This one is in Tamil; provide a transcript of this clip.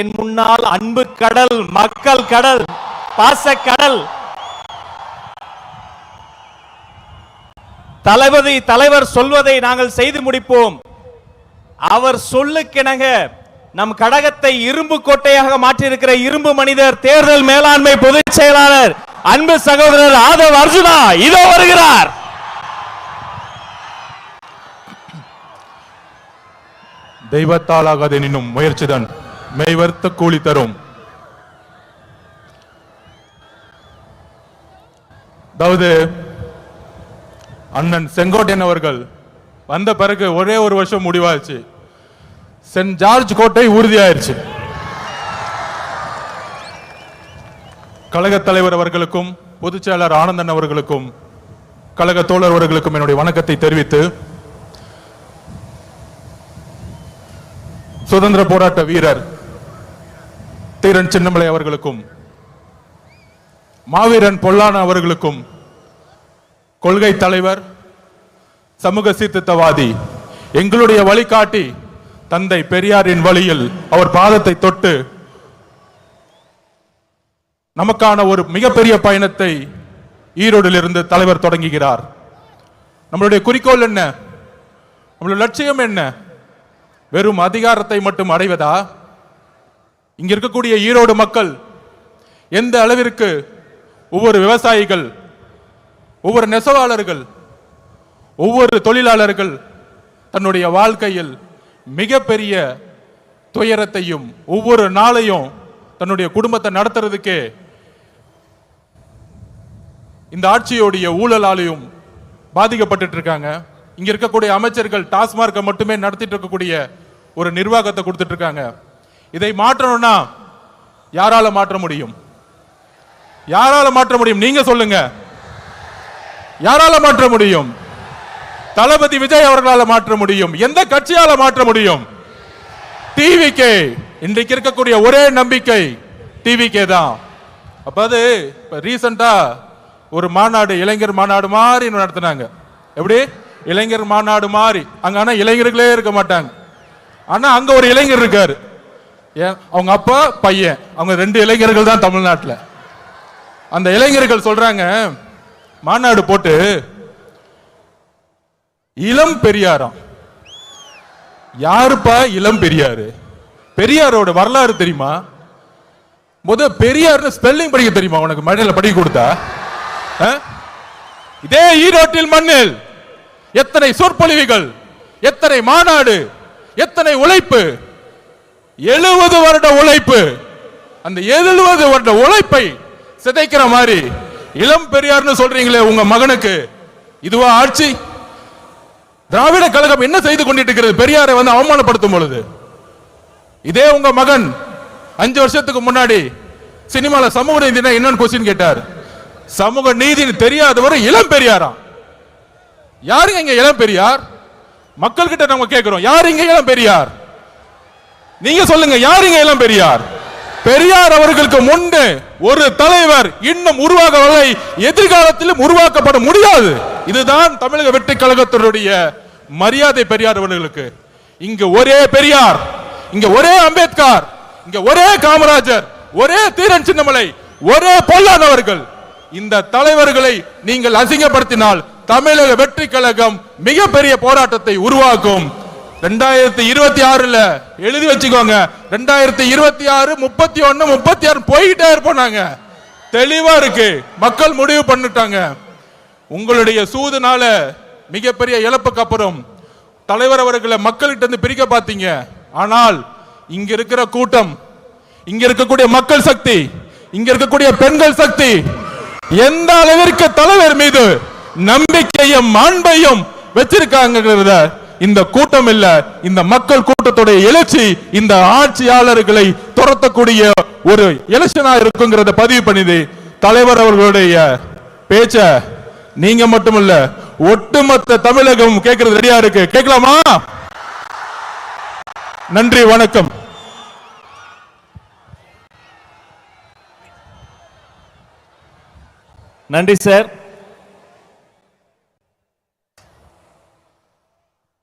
என் முன்னால் அன்பு கடல் மக்கள் கடல் பாச கடல். தளபதி தலைவர் சொல்வதை நாங்கள் செய்து முடிப்போம். அவர் சொல்லுக்கிணங்க நம் கடகத்தை இரும்பு கோட்டையாக மாற்றியிருக்கிற இரும்பு மனிதர் தேர்தல் மேலாண்மை பொதுச் செயலாளர் அன்பு சகோதரர் ஆதவ் அர்ஜுனா இதோ வருகிறார். தெய்வத்தாலாகாது எனினும் முயற்சிதான் மெய்வர்த்த கூலி தரும். அதாவது அண்ணன் செங்கோட்டையன் அவர்கள் வந்த பிறகு ஒரே ஒரு வருஷம் முடிவாச்சு சென்ட் ஜார்ஜ் கோட்டை உறுதியாயிருச்சு. கழக தலைவர் அவர்களுக்கும் பொதுச் செயலர் ஆனந்தன் அவர்களுக்கும் கழக தோழர் அவர்களுக்கும் என்னுடைய வணக்கத்தை தெரிவித்து சுதந்திர போராட்ட வீரர் மாவீரன் சின்னமலை அவர்களுக்கும் மாவீரன் பொல்லான அவர்களுக்கும் கொள்கை தலைவர் சமூக சீர்திருத்தவாதி எங்களுடைய வழிகாட்டி தந்தை பெரியாரின் வழியில் அவர் பாதத்தை தொட்டு நமக்கான ஒரு மிகப்பெரிய பயணத்தை ஈரோடிலிருந்து தலைவர் தொடங்குகிறார். நம்மளுடைய குறிக்கோள் என்ன? நம்மளுடைய லட்சியம் என்ன? வெறும் அதிகாரத்தை மட்டும் அடைவதா? இங்க இருக்கக்கூடிய ஈரோடு மக்கள் எந்த அளவிற்கு ஒவ்வொரு விவசாயிகள் ஒவ்வொரு நெசவாளர்கள் ஒவ்வொரு தொழிலாளர்கள் தன்னுடைய வாழ்க்கையில் மிகப்பெரிய துயரத்தையும் ஒவ்வொரு நாளையும் தன்னுடைய குடும்பத்தை நடத்துறதுக்கே இந்த ஆட்சியோடைய ஊழலாலையும் பாதிக்கப்பட்டுட்டு இருக்காங்க இங்க இருக்கக்கூடிய அமைச்சர்கள் டாஸ்மார்க்கை மட்டுமே நடத்திட்டு இருக்கக்கூடிய ஒரு நிர்வாகத்தை கொடுத்துட்டு இருக்காங்க இதை மாற்றணும்னா யாரால மாற்ற முடியும்? யாரால மாற்ற முடியும்? நீங்க சொல்லுங்க. யாரால மாற்ற முடியும்? தளபதி விஜய் அவர்களால் மாற்ற முடியும். எந்த கட்சியால மாற்ற முடியும்? டிவிகே இன்றைக்கு இருக்கக்கூடிய ஒரே நம்பிக்கை டிவிகே தான். அப்ப அது இப்ப ரீசெண்டா ஒரு மாநாடு இளைஞர் மாநாடு மாதிரி நடத்தினாங்க. எப்படி? இளைஞர் மாநாடு மாதிரி. அங்க ஆனா இளைஞர்களே இருக்க மாட்டாங்க. ஆனா அங்க ஒரு இளைஞர் இருக்காரு. ஏன்? அவங்க அப்பா பையன். அவங்க ரெண்டு இளைஞர்கள் தான் தமிழ்நாட்டுல. அந்த இளைஞர்கள் சொல்றாங்க மாநாடு போட்டு இளம் பெரியாராம். யாருப்பா இளம் பெரியாரு? பெரியாரோட வரலாறு தெரியுமா? முத பெரியார்னு ஸ்பெல்லிங் படிக்க தெரியுமா உனக்கு? மழையில படிக்க கொடுத்தா? ஆ? இதே ஈரோட்டில் மண்ணில் எத்தனை சொற்பொழிவுகள் எத்தனை மாநாடு எத்தனை உழைப்பு எழுபது வருட உழைப்பு. அந்த எழுபது வருட உழைப்பை சிதைக்கிற மாதிரி இளம் பெரியார்னு சொல்றீங்களே உங்க மகனுக்கு. இதுவா ஆட்சி? திராவிட கழகம் என்ன செய்து கொண்டிட்டு இருக்கிறது பெரியாரை வந்து அவமானப்படுத்தும் பொழுது. இதே உங்க மகன் அஞ்சு வருஷத்துக்கு முன்னாடி சினிமால சமூக நீதினா என்னன்னு கொஸ்டின் கேட்டார். சமூக நீதினு தெரியாதவரும் இளம் பெரியாரா? யாருங்க இங்க இளம் பெரியார்? மக்கள் கிட்ட நம்ம கேட்கிறோம் யார் இங்க இளம் பெரியார்? நீங்க சொல்லுங்க யாருங்க இளம் பெரியார்? பெரியார் அவர்களுக்கு முன்பு ஒரு தலைவர் இன்னும் உருவாகவில்லை. எதிர்காலத்திலும் உருவாக்கப்பட முடியாது. இதுதான் தமிழக வெற்றி கழகத்தினுடைய மரியாதை பெரியார் அவர்களுக்கு. இங்க ஒரே பெரியார் இங்க ஒரே அம்பேத்கர் இங்க ஒரே காமராஜர் ஒரே தீரன் சின்னமலை ஒரே பொல்லாதவர்கள் இந்த தலைவர்களை நீங்கள் அசிங்கப்படுத்தினால் தமிழக வெற்றி கழகம் மிகப்பெரிய போராட்டத்தை உருவாக்கும். ரெண்டாயிரத்தி இருபத்தி ஆறுல எழுதி வச்சுக்கோங்க. ரெண்டாயிரத்தி இருபத்தி ஆறு முப்பத்தி ஒன்னு முப்பத்தி ஆறு போய்கிட்டே இருப்போம் நாங்க. தெளிவா இருக்கு. மக்கள் முடிவு பண்ணிட்டாங்க. உங்களுடைய சூதுனால மிகப்பெரிய இழப்புக்கு அப்புறம் தலைவர் அவர்களை மக்கள்கிட்ட இருந்து பிரிக்க பார்த்தீங்க. ஆனால் இங்க இருக்கிற கூட்டம் இங்க இருக்கக்கூடிய மக்கள் சக்தி இங்க இருக்கக்கூடிய பெண்கள் சக்தி எந்த அளவிற்கு தலைவர் மீது நம்பிக்கையும் அன்பையும் வச்சிருக்காங்கிறத இந்த கூட்டம் இல்ல. இந்த மக்கள் கூட்டத்துடைய எழுச்சி இந்த ஆட்சியாளர்களை துரத்தக்கூடிய ஒரு எலெக்ஷனா இருக்குங்கிறத பதிவு பண்ணிது தலைவர் அவர்களுடைய பேச்ச நீங்க மட்டுமல்ல ஒட்டுமொத்த தமிழகம் கேட்கறது ரெடியா இருக்கு. கேட்கலாமா நன்றி வணக்கம். நன்றி சார்